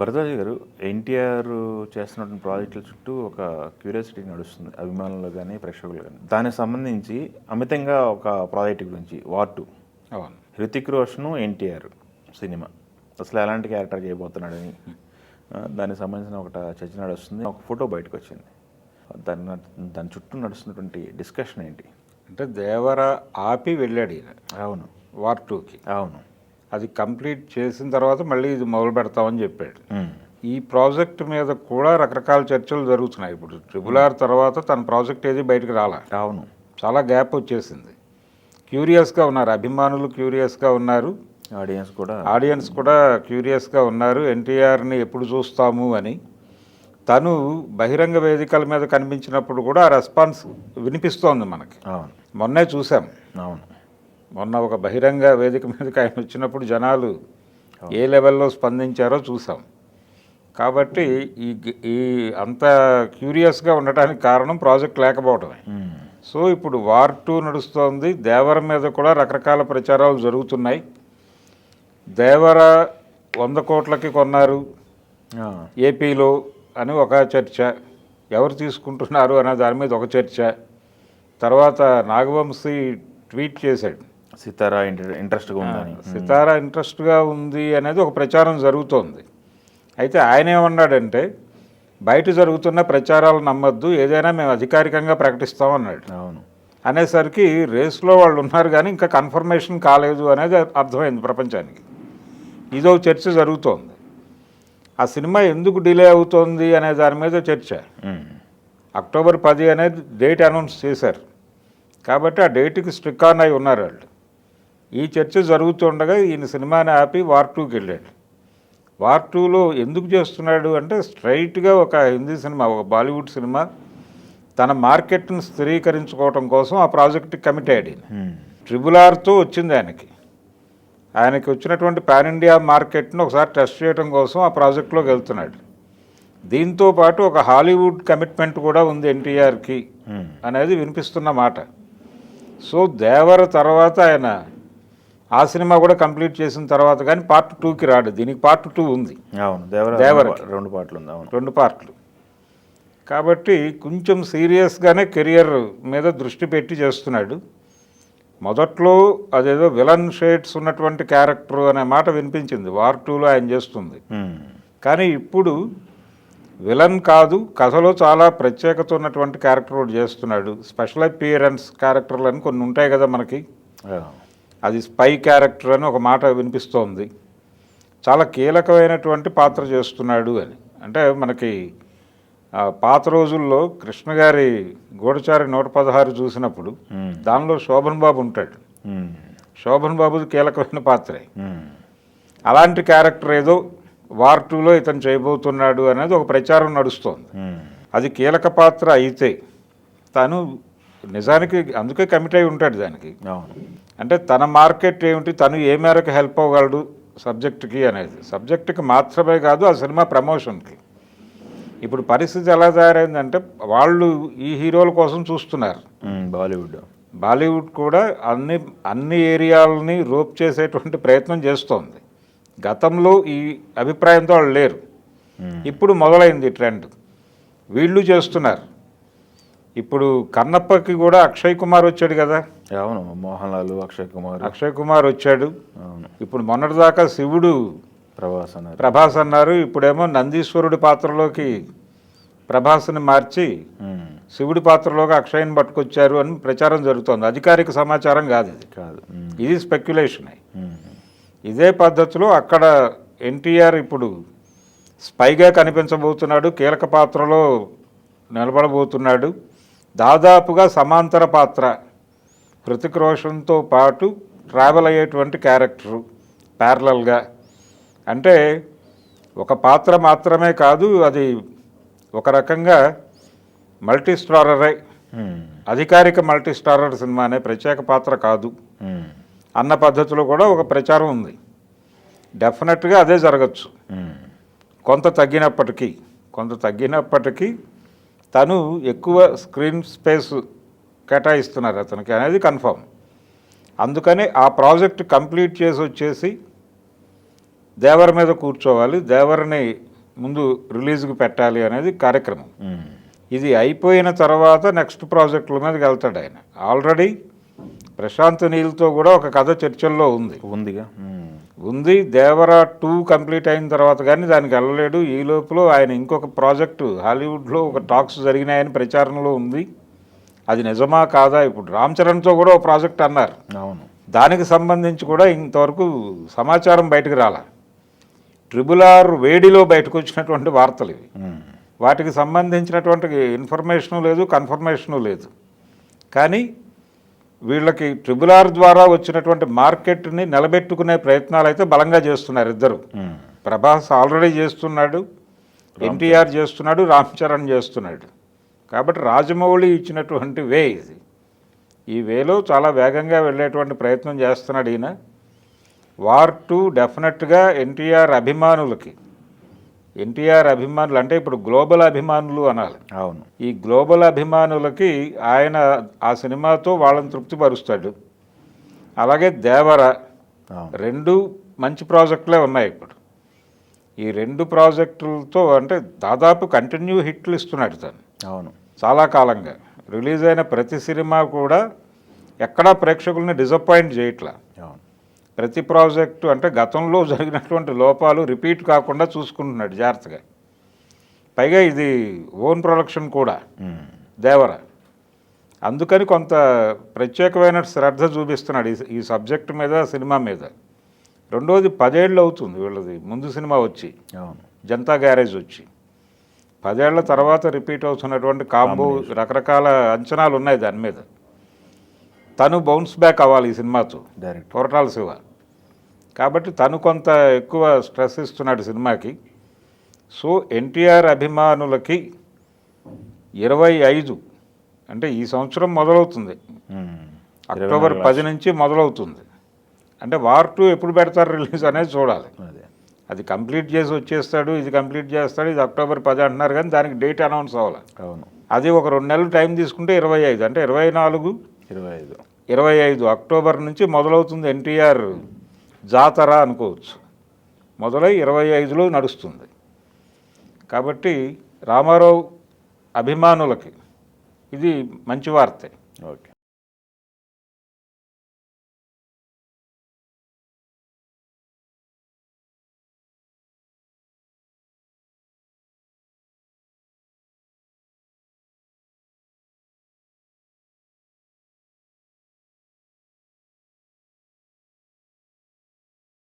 భరద్వాజ్ గారు ఎన్టీఆర్ చేస్తున్నటువంటి ప్రాజెక్టుల చుట్టూ ఒక క్యూరియాసిటీ నడుస్తుంది అభిమానులు కానీ ప్రేక్షకులు కానీ దానికి సంబంధించి అమితంగా ఒక ప్రాజెక్ట్ గురించి War Two. Hrithik Roshan NTR cinema. అసలు ఎలాంటి క్యారెక్టర్ చేయబోతున్నాడని దానికి సంబంధించిన ఒక చర్చ నడుస్తుంది ఒక ఫోటో బయటకు వచ్చింది దాని దాని చుట్టూ నడుస్తున్నటువంటి డిస్కషన్ ఏంటి? అంటే దేవర ఆపి వెళ్ళాడు ఈయన. అవును. వార్ టూకి. అవును. అది కంప్లీట్ చేసిన తర్వాత మళ్ళీ ఇది మొదలు పెడతామని చెప్పాడు. ఈ ప్రాజెక్ట్ మీద కూడా రకరకాల చర్చలు జరుగుతున్నాయి. ఇప్పుడు ట్రిపుల్ ఆర్ తర్వాత తన ప్రాజెక్ట్ ఏది బయటకు రాలా. అవును. చాలా గ్యాప్ వచ్చేసింది. క్యూరియస్గా ఉన్నారు. అభిమానులు క్యూరియస్గా ఉన్నారు. ఆడియన్స్ కూడా. ఆడియన్స్ కూడా క్యూరియస్గా ఉన్నారు. ఎన్టీఆర్ని ఎప్పుడు చూస్తాము అని. తను బహిరంగ వేదికల మీద కనిపించినప్పుడు కూడా ఆ రెస్పాన్స్ వినిపిస్తోంది మనకి. అవును. మొన్నే చూసాం అవును. మొన్న ఒక బహిరంగ వేదిక మీదకి ఆయన వచ్చినప్పుడు జనాలు ఏ లెవెల్లో స్పందించారో చూసాం. కాబట్టి ఈ ఈ అంత క్యూరియస్గా ఉండటానికి కారణం ప్రాజెక్ట్ లేకపోవడమే. సో ఇప్పుడు వార్ టూ నడుస్తోంది. దేవర మీద కూడా రకరకాల ప్రచారాలు జరుగుతున్నాయి. దేవర వంద కోట్లకి కొన్నారు. ఏపీలో అని ఒక చర్చ. ఎవరు తీసుకుంటున్నారు అనే దాని మీద ఒక చర్చ. తర్వాత నాగవంశీ ట్వీట్ చేశాడు. సితారా ఇంటర్ ఇంట్రెస్ట్గా ఉందని. సితారా ఇంట్రెస్ట్గా ఉంది అనేది ఒక ప్రచారం జరుగుతోంది. అయితే ఆయన ఏమన్నాడంటే బయట జరుగుతున్న ప్రచారాలు నమ్మొద్దు ఏదైనా మేము అధికారికంగా ప్రకటిస్తామన్నాడు అవును. అనేసరికి రేస్లో వాళ్ళు ఉన్నారు కానీ ఇంకా కన్ఫర్మేషన్ కాలేదు అనేది అర్థమైంది ప్రపంచానికి. ఇదో చర్చ జరుగుతోంది. ఆ సినిమా ఎందుకు డిలే అవుతోంది అనే దాని మీద చర్చ. అక్టోబర్ పది అనేది డేట్ అనౌన్స్ చేశారు. కాబట్టి ఆ డేట్కి స్ట్రిక్ ఆన్ అయి ఉన్నారు వాళ్ళు. ఈ చర్చ జరుగుతుండగా ఈయన సినిమాని ఆపి వార్ టూకి వెళ్ళాడు. వార్ టూలో ఎందుకు చేస్తున్నాడు అంటే స్ట్రైట్గా ఒక హిందీ సినిమా ఒక బాలీవుడ్ సినిమా తన మార్కెట్ను స్థిరీకరించుకోవడం కోసం ఆ ప్రాజెక్ట్కి కమిట్ అయ్యాడు. ట్రిబుల్ ఆర్తో వచ్చింది ఆయనకి. ఆయనకి వచ్చినటువంటి పాన్ ఇండియా మార్కెట్ను ఒకసారి టెస్ట్ చేయడం కోసం ఆ ప్రాజెక్ట్లోకి వెళ్తున్నాడు. దీంతో పాటు ఒక హాలీవుడ్ కమిట్మెంట్ కూడా ఉంది ఎన్టీఆర్కి. అనేది వినిపిస్తున్న మాట. సో దేవర తర్వాత ఆయన ఆ సినిమా కూడా కంప్లీట్ చేసిన తర్వాత కానీ పార్ట్ టూకి రాడు. దీనికి పార్ట్ టూ ఉంది. అవును దేవర. రెండు పాటలు ఉంది అవును. రెండు పార్ట్లు. కాబట్టి కొంచెం సీరియస్గానే కెరియర్ మీద దృష్టి పెట్టి చేస్తున్నాడు. మొదట్లో అదేదో విలన్ షేడ్స్ ఉన్నటువంటి క్యారెక్టర్ అనే మాట వినిపించింది. వార్ టూలో ఆయన చేస్తుంది. కానీ ఇప్పుడు విలన్ కాదు కథలో చాలా ప్రత్యేకత ఉన్నటువంటి క్యారెక్టర్ చేస్తున్నాడు. స్పెషల్ అపియరెన్స్ క్యారెక్టర్లు అని కొన్ని ఉంటాయి కదా మనకి. అది స్పై క్యారెక్టర్ అని ఒక మాట వినిపిస్తోంది చాలా కీలకమైనటువంటి పాత్ర చేస్తున్నాడు అని అంటే మనకి పాత రోజుల్లో కృష్ణ గారి గూఢచారి నూట పదహారు చూసినప్పుడు. దానిలో శోభన్ బాబు ఉంటాడు. శోభన్ బాబుది కీలకమైన పాత్రే. అలాంటి క్యారెక్టర్ ఏదో వార్ టూలో ఇతను చేయబోతున్నాడు అనేది ఒక ప్రచారం నడుస్తోంది. అది కీలక పాత్ర అయితే తను నిజానికి అందుకే కమిట్ అయి ఉంటాడు దానికి అంటే తన మార్కెట్ ఏమిటి తను ఏ మేరకు హెల్ప్ అవ్వగలడు సబ్జెక్ట్కి అనేది. సబ్జెక్ట్కి మాత్రమే కాదు ఆ సినిమా ప్రమోషన్కి. ఇప్పుడు పరిస్థితి ఎలా తయారైందంటే వాళ్ళు ఈ హీరోల కోసం చూస్తున్నారు. బాలీవుడ్. బాలీవుడ్ కూడా అన్ని అన్ని ఏరియాలని రోప్ చేసేటువంటి ప్రయత్నం చేస్తోంది. గతంలో ఈ అభిప్రాయంతో వాళ్ళు లేరు. ఇప్పుడు మొదలైంది ట్రెండ్. వీళ్ళు చేస్తున్నారు. ఇప్పుడు కన్నప్పకి కూడా అక్షయ్ కుమార్ వచ్చాడు కదా. అవును మోహన్ లాల్ అక్షయ్ కుమార్. అక్షయ్ కుమార్ వచ్చాడు. అవును. ఇప్పుడు మొన్నటిదాకా శివుడు ప్రభాస్ అన్నారు. ప్రభాస్ అన్నారు. ఇప్పుడేమో నందీశ్వరుడి పాత్రలోకి ప్రభాస్ని మార్చి. శివుడి పాత్రలోకి అక్షయ్ని పట్టుకొచ్చారు అని ప్రచారం జరుగుతోంది. అధికారిక సమాచారం కాదు ఇది. కాదు. ఇది స్పెక్యులేషన్. ఇదే పద్ధతిలో అక్కడ ఎన్టీఆర్ ఇప్పుడు స్పైగా కనిపించబోతున్నాడు కీలక పాత్రలో నిలబడబోతున్నాడు. దాదాపుగా సమాంతర పాత్ర హృతిక్ రోషన్తో పాటు ట్రావెల్ అయ్యేటువంటి క్యారెక్టరు ప్యారలల్గా అంటే ఒక పాత్ర మాత్రమే కాదు అది ఒక రకంగా మల్టీ స్టారరే. అధికారిక మల్టీ స్టారర్ సినిమానే ప్రత్యేక పాత్ర కాదు. అన్న పద్ధతిలో కూడా ఒక ప్రచారం ఉంది డెఫినెట్గా అదే జరగచ్చు. కొంత తగ్గినప్పటికీ కొంత తగ్గినప్పటికీ తను ఎక్కువ స్క్రీన్ స్పేస్ కేటాయిస్తున్నారు అతనికి అనేది కన్ఫర్మ్. అందుకని ఆ ప్రాజెక్ట్ కంప్లీట్ చేసి వచ్చేసి దేవర మీద కూర్చోవాలి దేవరని ముందు రిలీజ్కి పెట్టాలి అనేది కార్యక్రమం. ఇది అయిపోయిన తర్వాత నెక్స్ట్ ప్రాజెక్టుల మీదకి వెళ్తాడు ఆయన. ఆల్రెడీ ప్రశాంత్ నీల్తో కూడా ఒక కథ చర్చల్లో ఉంది. ఉందిగా. ఉంది. దేవరా టూ కంప్లీట్ అయిన తర్వాత కానీ దానికి వెళ్ళలేడు. ఈ లోపల ఆయన ఇంకొక ప్రాజెక్టు హాలీవుడ్లో ఒక టాక్స్ జరిగినాయని ప్రచారంలో ఉంది. అది నిజమా కాదా? ఇప్పుడు రామ్ చరణ్తో కూడా ఒక ప్రాజెక్ట్ అన్నారు. అవును. దానికి సంబంధించి కూడా ఇంతవరకు సమాచారం బయటకు రాల. ట్రిబుల్ ఆర్ వేడిలో బయటకు వచ్చినటువంటి వార్తలు ఇవి. వాటికి సంబంధించినటువంటి ఇన్ఫర్మేషను లేదు కన్ఫర్మేషను లేదు. కానీ వీళ్ళకి ట్రిబుల్ ఆర్ ద్వారా వచ్చినటువంటి మార్కెట్ని నిలబెట్టుకునే ప్రయత్నాలు అయితే బలంగా చేస్తున్నారు ఇద్దరు. ప్రభాస్ ఆల్రెడీ చేస్తున్నాడు ఎన్టీఆర్ చేస్తున్నాడు రామ్ చరణ్ చేస్తున్నాడు. కాబట్టి రాజమౌళి ఇచ్చినటువంటి వే ఇది. ఈ వేలో చాలా వేగంగా వెళ్ళేటువంటి ప్రయత్నం చేస్తున్నాడు ఈయన. వార్ టూ డెఫినెట్గా ఎన్టీఆర్ అభిమానులకి ఎన్టీఆర్ అభిమానులు అంటే ఇప్పుడు గ్లోబల్ అభిమానులు అనాలి. అవును. ఈ గ్లోబల్ అభిమానులకి ఆయన ఆ సినిమాతో వాళ్ళని తృప్తిపరుస్తాడు. అలాగే దేవర రెండు మంచి ప్రాజెక్టులే ఉన్నాయి ఇప్పుడు. ఈ రెండు ప్రాజెక్టులతో అంటే దాదాపు కంటిన్యూ హిట్లు ఇస్తున్నాడు తను. అవును. చాలా కాలంగా. రిలీజ్ అయిన ప్రతి సినిమా కూడా ఎక్కడా ప్రేక్షకుల్ని డిసప్పాయింట్ చేయట్లా. ప్రతి ప్రాజెక్టు అంటే గతంలో జరిగినటువంటి లోపాలు రిపీట్ కాకుండా చూసుకుంటున్నాడు జాగ్రత్తగా. పైగా ఇది ఓన్ ప్రొడక్షన్ కూడా. దేవర. అందుకని కొంత ప్రత్యేకమైన శ్రద్ధ చూపిస్తున్నాడు ఈ ఈ సబ్జెక్ట్ మీద సినిమా మీద. రెండోది పదేళ్ళు అవుతుంది వీళ్ళది. ముందు సినిమా వచ్చి. అవును. జనతా గ్యారేజ్ వచ్చి. పదేళ్ళ తర్వాత రిపీట్ అవుతున్నటువంటి కాంబో రకరకాల అంచనాలు ఉన్నాయి దాని మీద. తను బౌన్స్ బ్యాక్ అవ్వాలి ఈ సినిమాతో డైరెక్ట్ కొరటాల శివ కాబట్టి తను కొంత ఎక్కువ స్ట్రెస్ ఇస్తున్నాడు సినిమాకి. సో ఎన్టీఆర్ అభిమానులకి ఇరవై ఐదు అంటే ఈ సంవత్సరం మొదలవుతుంది. అక్టోబర్ పది నుంచి మొదలవుతుంది. అంటే వార్ టూ ఎప్పుడు పెడతారు రిలీజ్ అనేది చూడాలి. అదే. అది కంప్లీట్ చేసి వచ్చేస్తాడు ఇది కంప్లీట్ చేస్తాడు ఇది అక్టోబర్ పది అంటున్నారు కానీ దానికి డేట్ అనౌన్స్ అవ్వాలి. అవును. అది ఒక రెండు నెలలు టైం తీసుకుంటే ఇరవై ఐదు. అంటే ఇరవై నాలుగు ఇరవై ఐదు. ఇరవై ఐదు అక్టోబర్ నుంచి మొదలవుతుంది ఎన్టీఆర్ జాతర అనుకోవచ్చు. మొదలై ఇరవై ఐదులో నడుస్తుంది. కాబట్టి రామారావు అభిమానులకి ఇది మంచి వార్తే. ఓకే.